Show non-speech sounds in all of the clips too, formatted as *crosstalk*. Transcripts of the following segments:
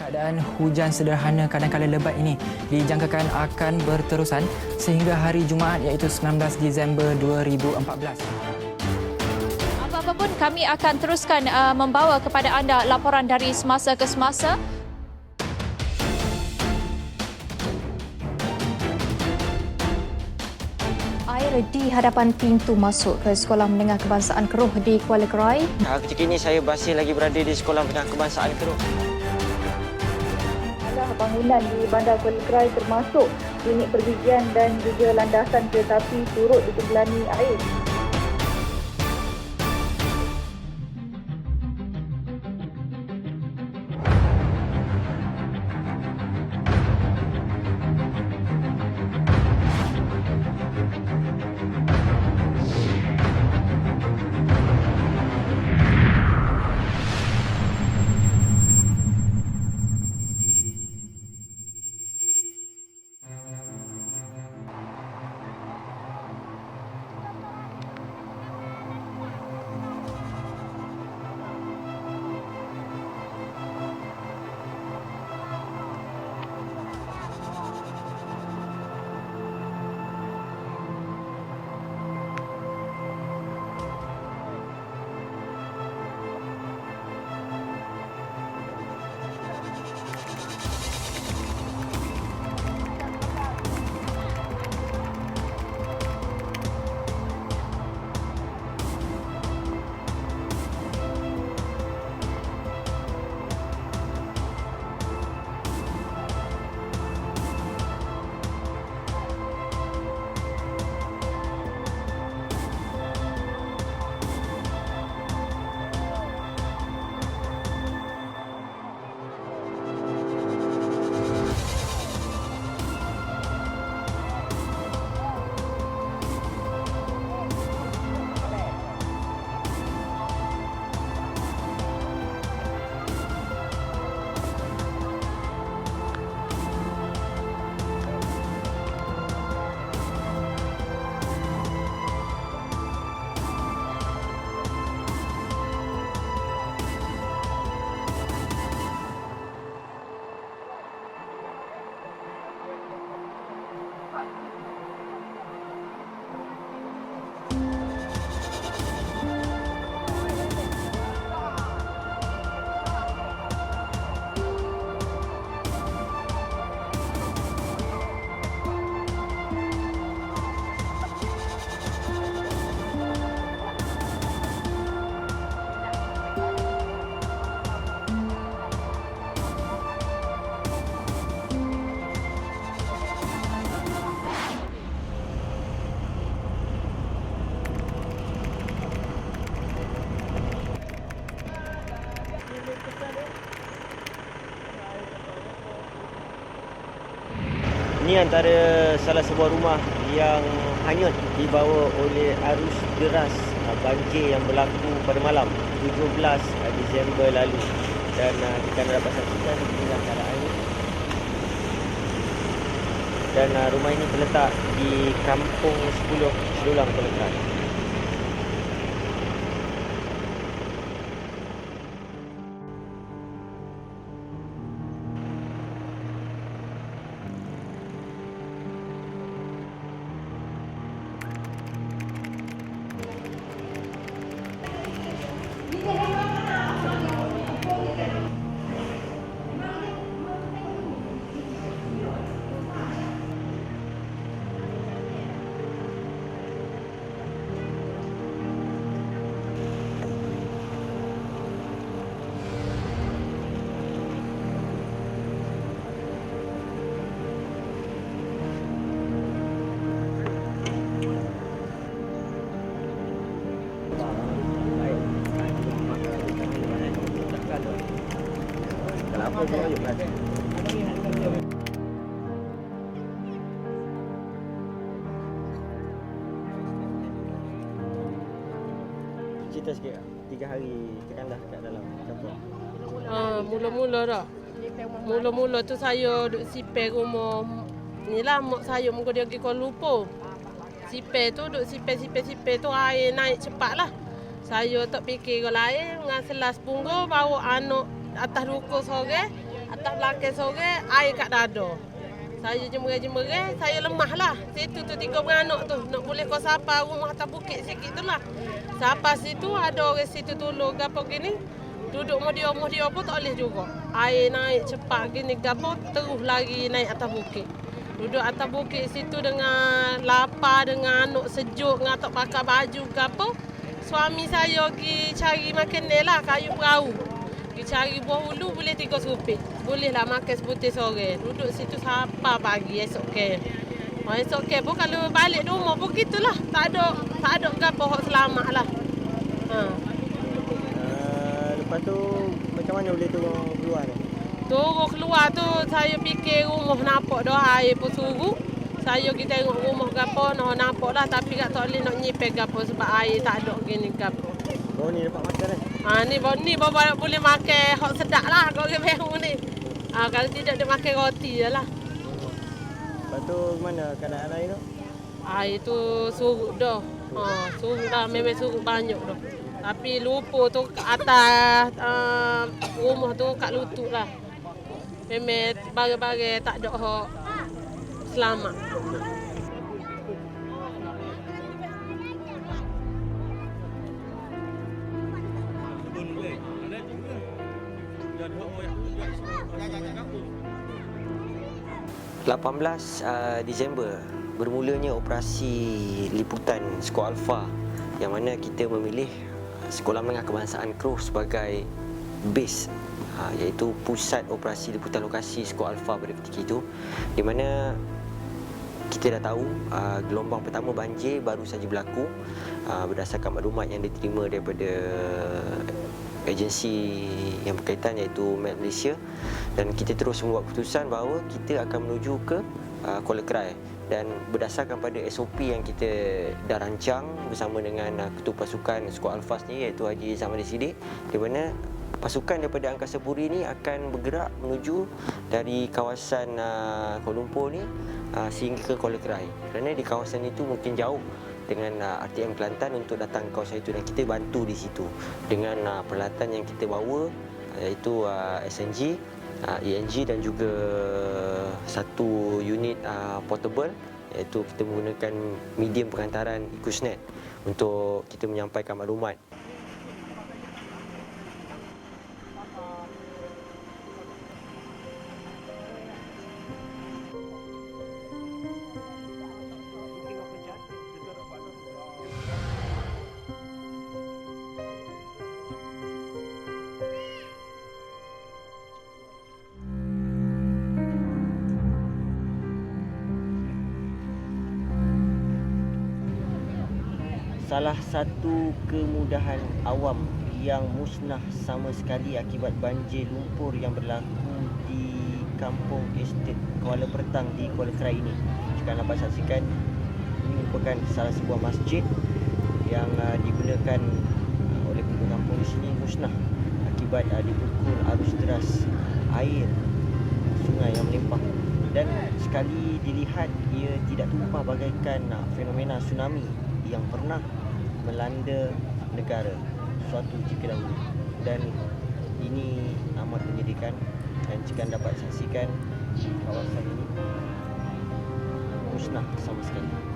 Keadaan hujan sederhana kadang-kala lebat ini dijangkakan akan berterusan sehingga hari Jumaat iaitu 19 Disember 2014. Apa-apa pun kami akan teruskan uh, membawa kepada anda laporan dari semasa ke semasa. Air di hadapan pintu masuk ke Sekolah Menengah Kebangsaan Keruh di Kuala Kerai. Ketika ini saya masih lagi berada di Sekolah Menengah Kebangsaan Keruh. Bangunan di Bandar Kuala Kerai termasuk unit perbijian dan juga landasan kereta api turut ditenggelami air. Ini antara salah sebuah rumah yang hanyut dibawa oleh arus deras ah, banjir yang berlaku pada malam 17 ah, Disember lalu. Dan ah, kita anda dapat saksikan inilah keadaan ini. Dan ah, rumah ini terletak di Kampung 10 Sedulang Kuala Cerita sikit? Tiga hari tekanlah kat dalam campur. Ha, mula-mula dah. Mula-mula tu saya duduk sipir rumah ni lah mak saya muka dia pergi Kuala Lumpur. Sipir tu duduk sipir-sipir-sipir tu air naik cepat lah. Saya tak fikir kalau air dengan selas punggung bawa anak atas ruko sore. Atas belakang sore, air kat dada. Saya jemer-jemer, saya lemah lah. Situ tu tiga beranak tu. Nak boleh kau sapa rumah atas bukit sikit tu lah. Sapa situ, ada orang situ tolong gapo gini. Duduk mau dia, mau dia pun tak boleh juga. Air naik cepat gini, gapo terus lagi naik atas bukit. Duduk atas bukit situ dengan lapar, dengan anak sejuk, dengan tak pakai baju gapo. Suami saya pergi cari makan lah, kayu perahu. Pergi cari buah hulu boleh tiga serupit. Boleh lah makan sebutir sore. Duduk situ sampai pagi esok ke. Oh, esok ke pun kalau balik rumah pun gitulah. Tak ada tak ada gapo hak selamat lah. Ha. Uh, lepas tu macam mana boleh turun keluar? Turun keluar tu saya fikir rumah nampak dah air pun suruh. Saya pergi tengok rumah gapo noh nampak dah tapi tak boleh nak nyipek gapo sebab air tak ada gini gapo. Oh ni dapat makan kan? Ha ni ni bawa boleh makan hot sedap lah orang baru ni. Ha kalau tidak dia makan roti je lah. Lepas tu mana keadaan air tu? Air tu surut dah. Ha surut dah memang surut banyak dah. Tapi lupa tu kat atas uh, rumah tu kat lutut lah. Memang barang-barang tak ada hak selamat. Belas uh, Disember bermulanya operasi liputan Sekolah Alpha yang mana kita memilih Sekolah Menengah Kebangsaan Keruh sebagai base uh, iaitu pusat operasi liputan lokasi Sekolah Alpha pada ketika itu di mana kita dah tahu uh, gelombang pertama banjir baru saja berlaku uh, berdasarkan maklumat yang diterima daripada agensi yang berkaitan iaitu Met Malaysia. Dan kita terus membuat keputusan bahawa kita akan menuju ke uh, Kuala Krai dan berdasarkan pada SOP yang kita dah rancang bersama dengan uh, ketua pasukan Skuad Alfas ni iaitu Haji Zaman Sidik di mana pasukan daripada Angkasa Puri ni akan bergerak menuju dari kawasan uh, Kuala Lumpur ni uh, sehingga ke Kuala Krai kerana di kawasan itu mungkin jauh dengan uh, RTM Kelantan untuk datang ke kawasan itu dan kita bantu di situ dengan uh, peralatan yang kita bawa iaitu uh, SNG, uh, ENG dan juga satu unit uh, portable iaitu kita menggunakan medium pengantaran Ikusnet untuk kita menyampaikan maklumat salah satu kemudahan awam yang musnah sama sekali akibat banjir lumpur yang berlaku di kampung estate Kuala Pertang di Kuala Krai ini. Jika anda dapat saksikan, ini merupakan salah sebuah masjid yang uh, digunakan uh, oleh penduduk kampung di sini musnah akibat uh, dipukul arus deras air sungai yang melimpah dan sekali dilihat ia tidak tumpah bagaikan uh, fenomena tsunami yang pernah melanda negara suatu jika dahulu. Dan ini amat menyedihkan dan jika dapat saksikan kawasan ini musnah sama sekali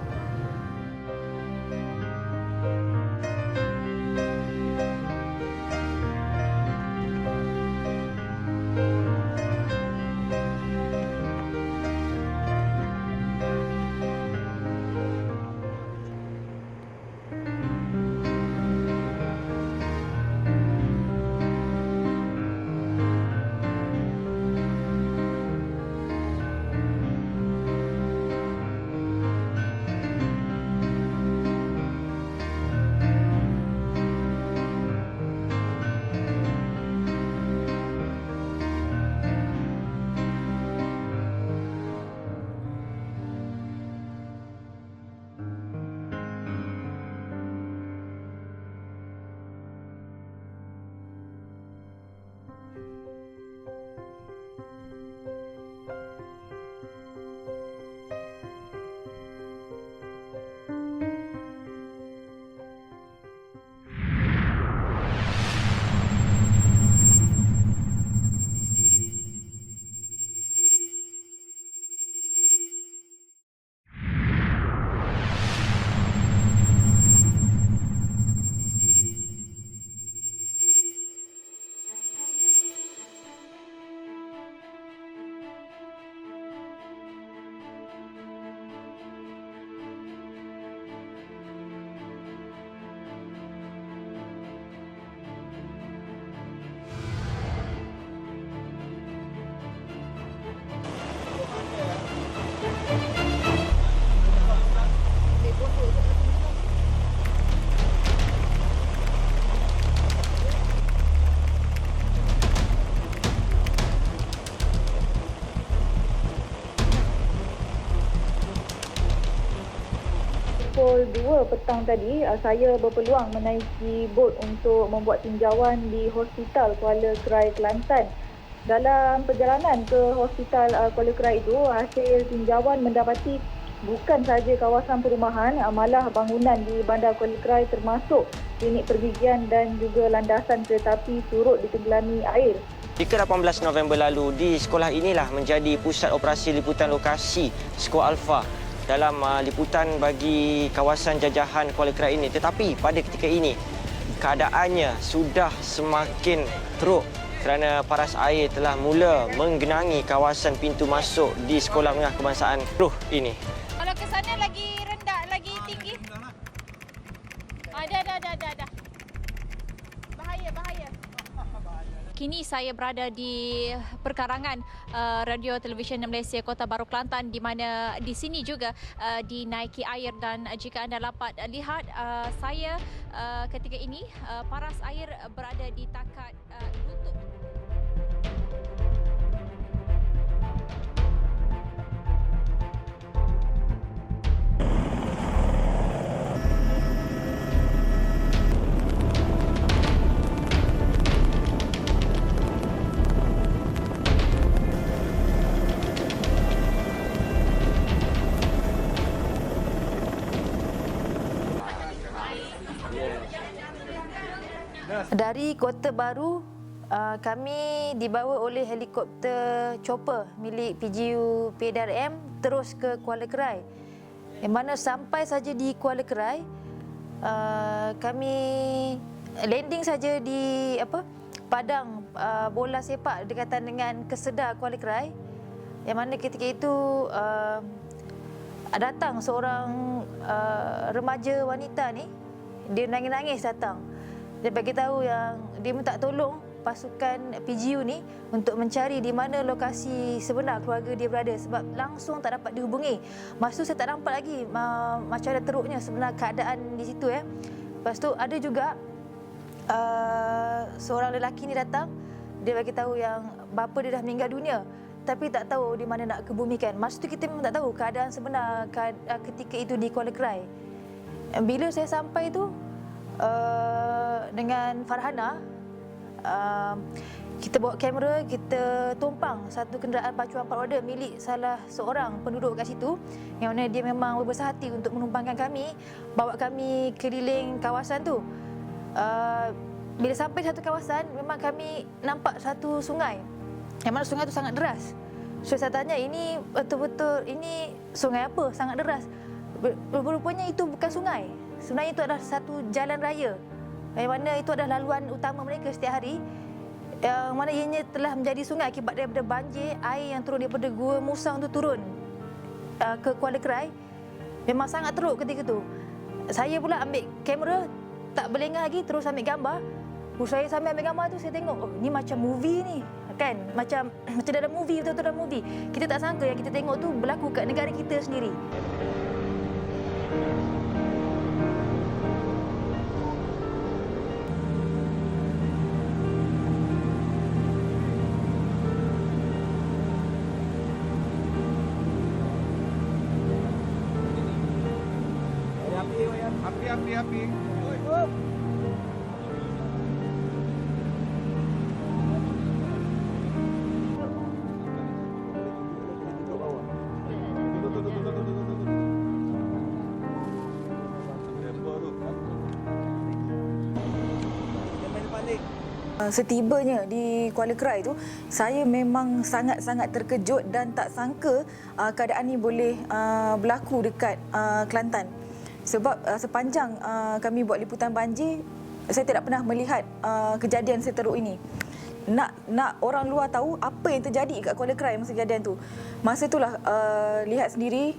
2 petang tadi, uh, saya berpeluang menaiki bot untuk membuat tinjauan di Hospital Kuala Krai Kelantan. Dalam perjalanan ke Hospital uh, Kuala Krai itu, hasil tinjauan mendapati bukan sahaja kawasan perumahan, uh, malah bangunan di Bandar Kuala Krai termasuk klinik pergigian dan juga landasan kereta api turut ditenggelami air. Jika 18 November lalu di sekolah inilah menjadi pusat operasi liputan lokasi Sekolah Alfa dalam uh, liputan bagi kawasan jajahan Kuala Krai ini. Tetapi pada ketika ini keadaannya sudah semakin teruk kerana paras air telah mula menggenangi kawasan pintu masuk di Sekolah Menengah Kebangsaan Ruh ini. Kini saya berada di perkarangan uh, Radio Televisyen Malaysia Kota Baru Kelantan di mana di sini juga uh, dinaiki air dan jika anda dapat lihat uh, saya uh, ketika ini uh, paras air berada di takat uh, lutut. Dari Kota Baru, uh, kami dibawa oleh helikopter chopper milik PGU PDRM terus ke Kuala Kerai. Yang mana sampai saja di Kuala Kerai, uh, kami landing saja di apa padang uh, bola sepak dekatan dengan Kesedar Kuala Kerai. Yang mana ketika itu uh, datang seorang uh, remaja wanita ni, dia nangis-nangis datang. Dia bagi tahu yang dia minta tolong pasukan PGU ni untuk mencari di mana lokasi sebenar keluarga dia berada sebab langsung tak dapat dihubungi. Masa tu saya tak nampak lagi uh, macam ada teruknya sebenar keadaan di situ ya. Lepas tu ada juga uh, seorang lelaki ni datang dia bagi tahu yang bapa dia dah meninggal dunia tapi tak tahu di mana nak kebumikan. Masa tu kita memang tak tahu keadaan sebenar ketika itu di Kuala Krai. Bila saya sampai tu uh, dengan Farhana uh, kita bawa kamera kita tumpang satu kenderaan pacuan empat roda milik salah seorang penduduk kat situ yang mana dia memang berbesar hati untuk menumpangkan kami bawa kami keliling kawasan tu. Uh, bila sampai satu kawasan memang kami nampak satu sungai yang mana sungai tu sangat deras. So saya tanya ini betul-betul ini sungai apa? Sangat deras. Rupanya itu bukan sungai sebenarnya itu adalah satu jalan raya. Yang mana itu adalah laluan utama mereka setiap hari. Yang mana ianya telah menjadi sungai akibat daripada banjir air yang turun daripada Gua Musang tu turun uh, ke Kuala Kerai. Memang sangat teruk ketika tu saya pula ambil kamera tak berlengah lagi terus ambil gambar. Oh, saya sambil ambil gambar tu saya tengok oh ni macam movie ni. Kan? Macam macam dalam movie betul-betul dalam movie. Kita tak sangka yang kita tengok tu berlaku kat negara kita sendiri Setibanya di Kuala Krai tu, saya memang sangat-sangat terkejut dan tak sangka uh, keadaan ni boleh uh, berlaku dekat uh, Kelantan. Sebab uh, sepanjang uh, kami buat liputan banjir, saya tidak pernah melihat uh, kejadian seteruk ini. Nak nak orang luar tahu apa yang terjadi kat Kuala Krai masa kejadian tu. Masa itulah uh, lihat sendiri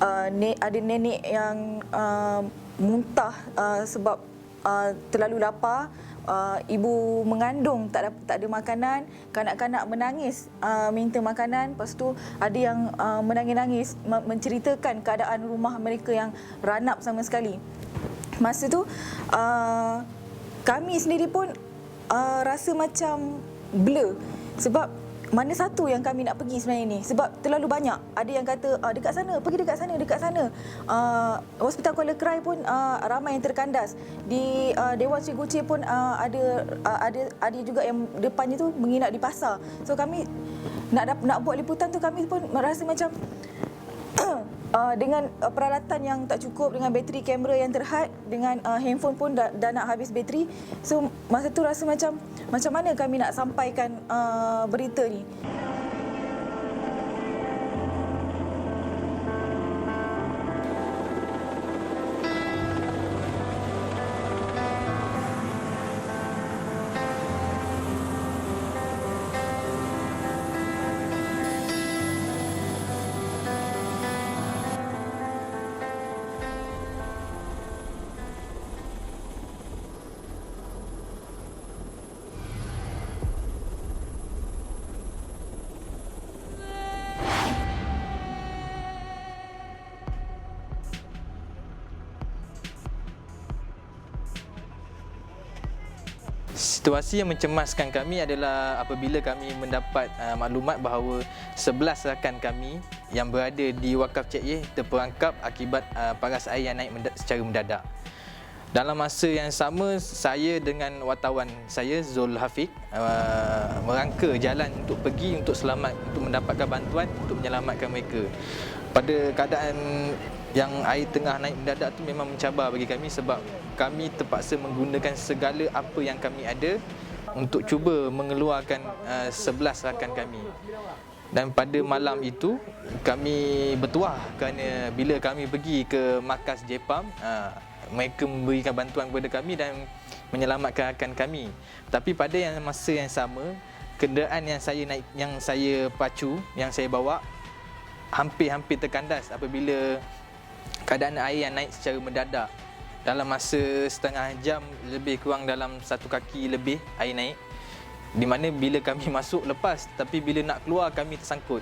uh, *clears throat* ne- ada nenek yang uh, muntah uh, sebab uh, terlalu lapar uh, ibu mengandung tak dapat tak ada makanan, kanak-kanak menangis uh, minta makanan, lepas tu ada yang uh, menangis-nangis me- menceritakan keadaan rumah mereka yang ranap sama sekali. Masa tu uh, kami sendiri pun uh, rasa macam blur sebab mana satu yang kami nak pergi sebenarnya ni? Sebab terlalu banyak. Ada yang kata ah, dekat sana pergi dekat sana dekat sana. Uh, hospital Kuala Krai pun uh, ramai yang terkandas. Di uh, Dewan Sri Goce pun uh, ada uh, ada ada juga yang depannya tu menginap di pasar. So kami nak nak buat liputan tu kami pun merasa macam uh, dengan uh, peralatan yang tak cukup dengan bateri kamera yang terhad dengan uh, handphone pun dah, dah nak habis bateri. So masa tu rasa macam macam mana kami nak sampaikan uh, berita ni Situasi yang mencemaskan kami adalah apabila kami mendapat uh, maklumat bahawa 11 rakan kami yang berada di Wakaf Cik Ye terperangkap akibat uh, paras air yang naik secara mendadak. Dalam masa yang sama, saya dengan wartawan saya Zul Hafiq uh, merangka jalan untuk pergi untuk selamat untuk mendapatkan bantuan untuk menyelamatkan mereka. Pada keadaan yang air tengah naik mendadak tu memang mencabar bagi kami sebab kami terpaksa menggunakan segala apa yang kami ada untuk cuba mengeluarkan uh, 11 rakan kami. Dan pada malam itu kami bertuah kerana bila kami pergi ke markas Jepam uh, mereka memberikan bantuan kepada kami dan menyelamatkan rakan kami. Tapi pada yang masa yang sama kenderaan yang saya naik yang saya pacu yang saya bawa hampir-hampir terkandas apabila keadaan air yang naik secara mendadak dalam masa setengah jam lebih kurang dalam satu kaki lebih air naik di mana bila kami *laughs* masuk lepas tapi bila nak keluar kami tersangkut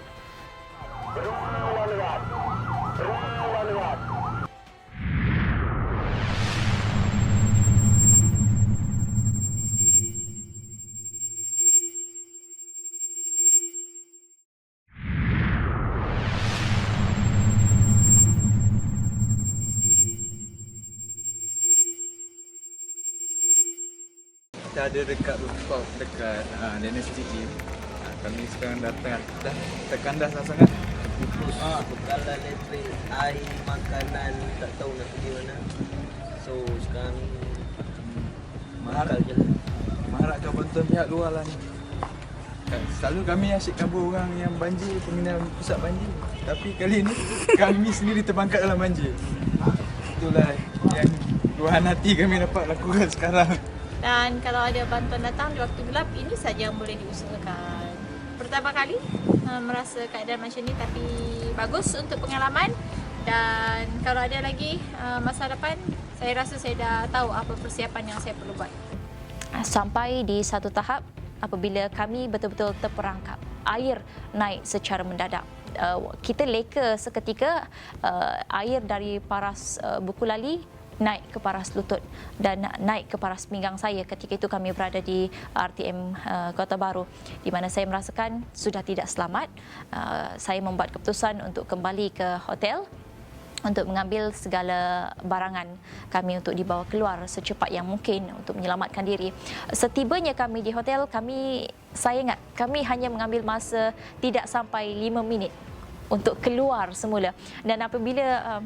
ada dekat rooftop dekat uh, Dennis City. Uh, kami sekarang datang dah terkandas lah sangat. Putus bekalan elektrik, air, makanan, tak tahu nak pergi mana. So sekarang Mengharap, je lah. mengharapkan bantuan pihak luar lah ni. Selalu kami asyik kabur orang yang banjir, pengendal pusat banjir. Tapi kali ni *laughs* kami sendiri terbangkat dalam banjir. Itulah yang luahan hati kami dapat lakukan sekarang. Dan kalau ada bantuan datang di waktu gelap, ini saja yang boleh diusahakan. Pertama kali uh, merasa keadaan macam ni tapi bagus untuk pengalaman dan kalau ada lagi uh, masa depan, saya rasa saya dah tahu apa persiapan yang saya perlu buat. Sampai di satu tahap apabila kami betul-betul terperangkap, air naik secara mendadak. Uh, kita leka seketika uh, air dari paras uh, buku lali naik ke paras lutut dan naik ke paras pinggang saya ketika itu kami berada di RTM uh, Kota Baru di mana saya merasakan sudah tidak selamat uh, saya membuat keputusan untuk kembali ke hotel untuk mengambil segala barangan kami untuk dibawa keluar secepat yang mungkin untuk menyelamatkan diri. Setibanya kami di hotel, kami saya ingat kami hanya mengambil masa tidak sampai 5 minit untuk keluar semula. Dan apabila uh,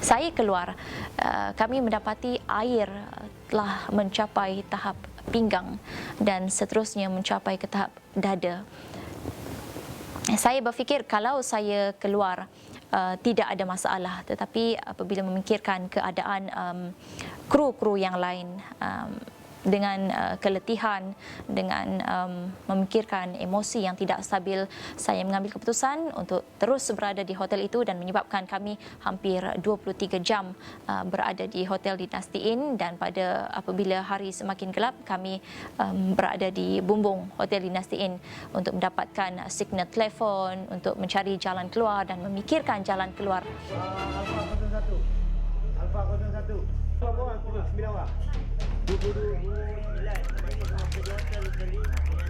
saya keluar, uh, kami mendapati air telah mencapai tahap pinggang dan seterusnya mencapai ke tahap dada. Saya berfikir kalau saya keluar uh, tidak ada masalah tetapi apabila memikirkan keadaan um, kru-kru yang lain um, dengan uh, keletihan dengan um, memikirkan emosi yang tidak stabil saya mengambil keputusan untuk terus berada di hotel itu dan menyebabkan kami hampir 23 jam uh, berada di hotel Dynasty Inn dan pada apabila hari semakin gelap kami um, berada di bumbung hotel Dynasty Inn untuk mendapatkan signal telefon untuk mencari jalan keluar dan memikirkan jalan keluar Alfa 01. Alfa 01. Berapa orang turun? 9 orang. 22 9 Kami sama kerja hotel sekali dengan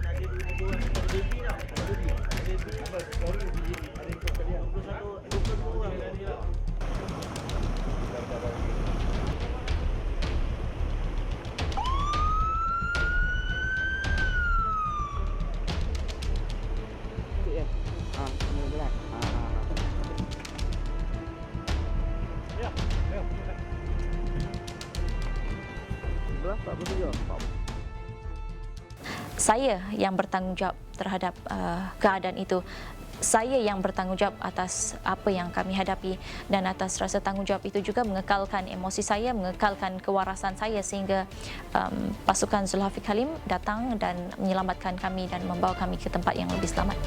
Saya yang bertanggungjawab terhadap uh, keadaan itu. Saya yang bertanggungjawab atas apa yang kami hadapi dan atas rasa tanggungjawab itu juga mengekalkan emosi saya, mengekalkan kewarasan saya sehingga um, pasukan Zulhafik Halim datang dan menyelamatkan kami dan membawa kami ke tempat yang lebih selamat.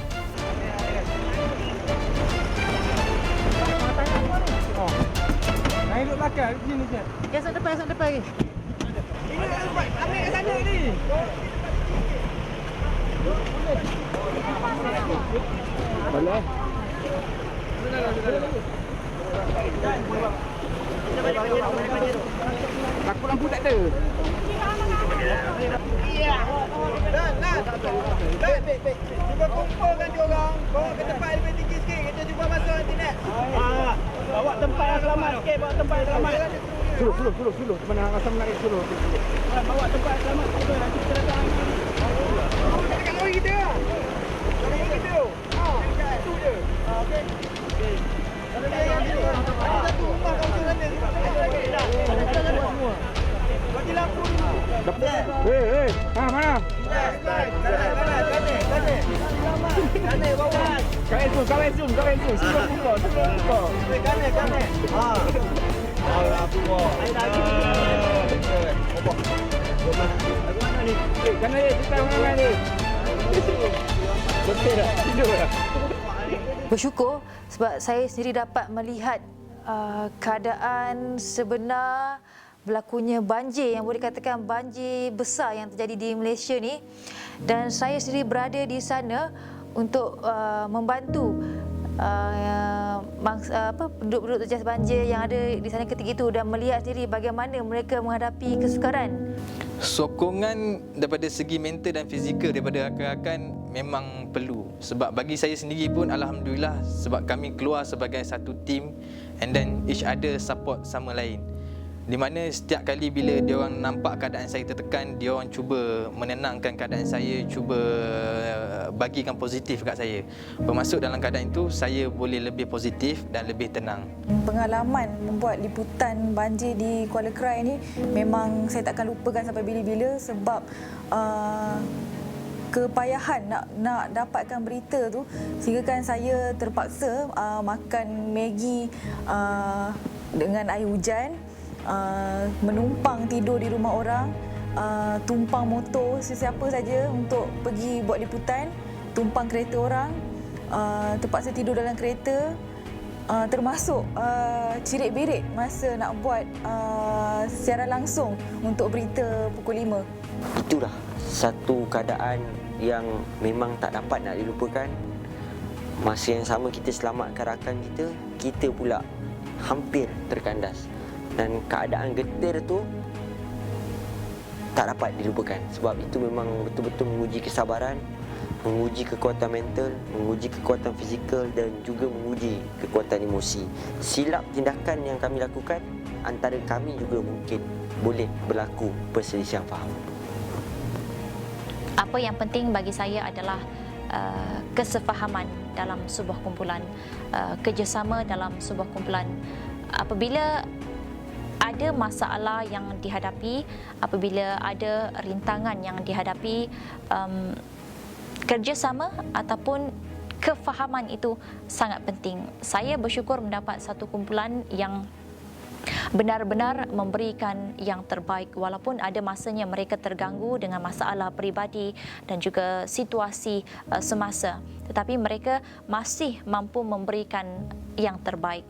Naik duduk belakang, sini je. Esok depan, esok depan lagi. Suluh, suluh, suluh. Mana rasa menarik suluh. Bawa tempat selamat Nanti kita datang Dekat lori kita Lori kita Ah, Itu je Ah, Okey Okey Ada satu rumah kau tu sana Ada lagi semua Bagi lampu dulu Hei, hei. Ha, mana? Kanan, bawah Kawai zoom, kawai zoom, kawai zoom. Sebelum buka, sebelum buka. Kanan, kanan Ha Allah Eh, kanan ni, kita mana ni? Betul tak? Tidur tak? Bersyukur sebab saya sendiri dapat melihat uh, keadaan sebenar berlakunya banjir yang boleh katakan banjir besar yang terjadi di Malaysia ni. Dan saya sendiri berada di sana untuk uh, membantu uh, mangsa, apa penduduk-penduduk terjejas banjir yang ada di sana ketika itu dan melihat sendiri bagaimana mereka menghadapi kesukaran. Sokongan daripada segi mental dan fizikal daripada rakan-rakan memang perlu. Sebab bagi saya sendiri pun alhamdulillah sebab kami keluar sebagai satu team and then each other support sama lain di mana setiap kali bila dia orang nampak keadaan saya tertekan dia orang cuba menenangkan keadaan saya cuba uh, bagikan positif kat saya. Bermasuk dalam keadaan itu saya boleh lebih positif dan lebih tenang. Pengalaman membuat liputan banjir di Kuala Krai ni memang saya takkan lupakan sampai bila-bila sebab uh, kepayahan nak nak dapatkan berita tu. Sehingga kan saya terpaksa uh, makan Maggi uh, dengan air hujan uh, menumpang tidur di rumah orang uh, tumpang motor sesiapa saja untuk pergi buat liputan tumpang kereta orang uh, terpaksa tidur dalam kereta Uh, termasuk uh, cirit berit masa nak buat uh, siaran langsung untuk berita pukul 5. itulah satu keadaan yang memang tak dapat nak dilupakan. Masa yang sama kita selamatkan rakan kita, kita pula hampir terkandas. Dan keadaan getir tu tak dapat dilupakan sebab itu memang betul-betul menguji kesabaran, menguji kekuatan mental, menguji kekuatan fizikal dan juga menguji kekuatan emosi. Silap tindakan yang kami lakukan antara kami juga mungkin boleh berlaku perselisihan faham. Apa yang penting bagi saya adalah uh, kesefahaman dalam sebuah kumpulan, uh, kerjasama dalam sebuah kumpulan. Apabila ada masalah yang dihadapi, apabila ada rintangan yang dihadapi, um, kerjasama ataupun kefahaman itu sangat penting. Saya bersyukur mendapat satu kumpulan yang benar-benar memberikan yang terbaik walaupun ada masanya mereka terganggu dengan masalah peribadi dan juga situasi uh, semasa tetapi mereka masih mampu memberikan yang terbaik